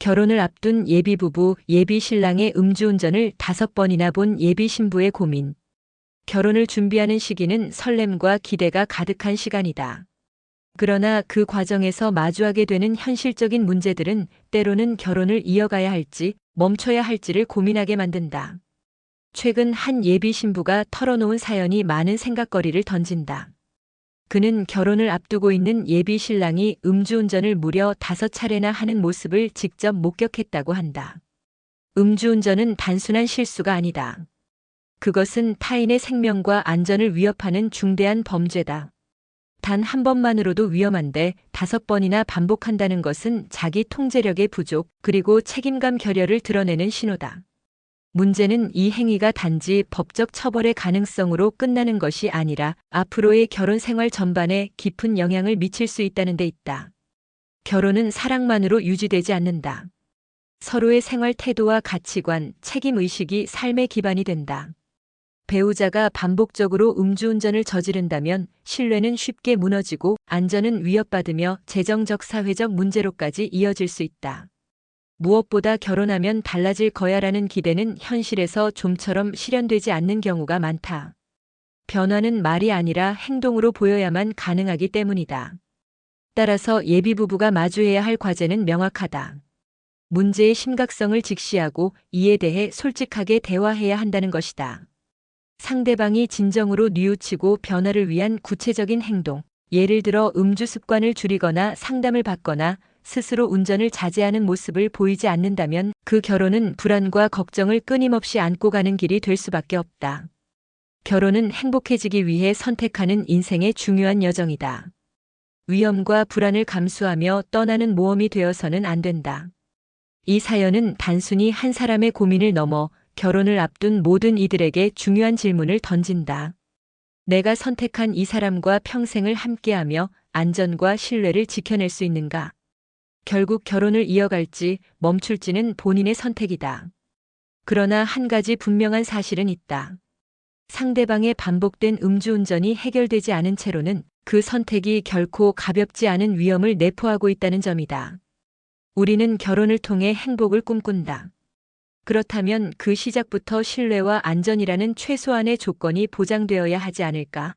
결혼을 앞둔 예비 부부, 예비 신랑의 음주운전을 다섯 번이나 본 예비 신부의 고민. 결혼을 준비하는 시기는 설렘과 기대가 가득한 시간이다. 그러나 그 과정에서 마주하게 되는 현실적인 문제들은 때로는 결혼을 이어가야 할지 멈춰야 할지를 고민하게 만든다. 최근 한 예비 신부가 털어놓은 사연이 많은 생각거리를 던진다. 그는 결혼을 앞두고 있는 예비 신랑이 음주운전을 무려 다섯 차례나 하는 모습을 직접 목격했다고 한다. 음주운전은 단순한 실수가 아니다. 그것은 타인의 생명과 안전을 위협하는 중대한 범죄다. 단 한 번만으로도 위험한데 다섯 번이나 반복한다는 것은 자기 통제력의 부족 그리고 책임감 결여를 드러내는 신호다. 문제는 이 행위가 단지 법적 처벌의 가능성으로 끝나는 것이 아니라 앞으로의 결혼 생활 전반에 깊은 영향을 미칠 수 있다는 데 있다. 결혼은 사랑만으로 유지되지 않는다. 서로의 생활 태도와 가치관, 책임 의식이 삶의 기반이 된다. 배우자가 반복적으로 음주운전을 저지른다면 신뢰는 쉽게 무너지고 안전은 위협받으며 재정적 사회적 문제로까지 이어질 수 있다. 무엇보다 결혼하면 달라질 거야라는 기대는 현실에서 좀처럼 실현되지 않는 경우가 많다. 변화는 말이 아니라 행동으로 보여야만 가능하기 때문이다. 따라서 예비 부부가 마주해야 할 과제는 명확하다. 문제의 심각성을 직시하고 이에 대해 솔직하게 대화해야 한다는 것이다. 상대방이 진정으로 뉘우치고 변화를 위한 구체적인 행동, 예를 들어 음주 습관을 줄이거나 상담을 받거나 스스로 운전을 자제하는 모습을 보이지 않는다면 그 결혼은 불안과 걱정을 끊임없이 안고 가는 길이 될 수밖에 없다. 결혼은 행복해지기 위해 선택하는 인생의 중요한 여정이다. 위험과 불안을 감수하며 떠나는 모험이 되어서는 안 된다. 이 사연은 단순히 한 사람의 고민을 넘어 결혼을 앞둔 모든 이들에게 중요한 질문을 던진다. 내가 선택한 이 사람과 평생을 함께하며 안전과 신뢰를 지켜낼 수 있는가? 결국 결혼을 이어갈지 멈출지는 본인의 선택이다. 그러나 한 가지 분명한 사실은 있다. 상대방의 반복된 음주운전이 해결되지 않은 채로는 그 선택이 결코 가볍지 않은 위험을 내포하고 있다는 점이다. 우리는 결혼을 통해 행복을 꿈꾼다. 그렇다면 그 시작부터 신뢰와 안전이라는 최소한의 조건이 보장되어야 하지 않을까?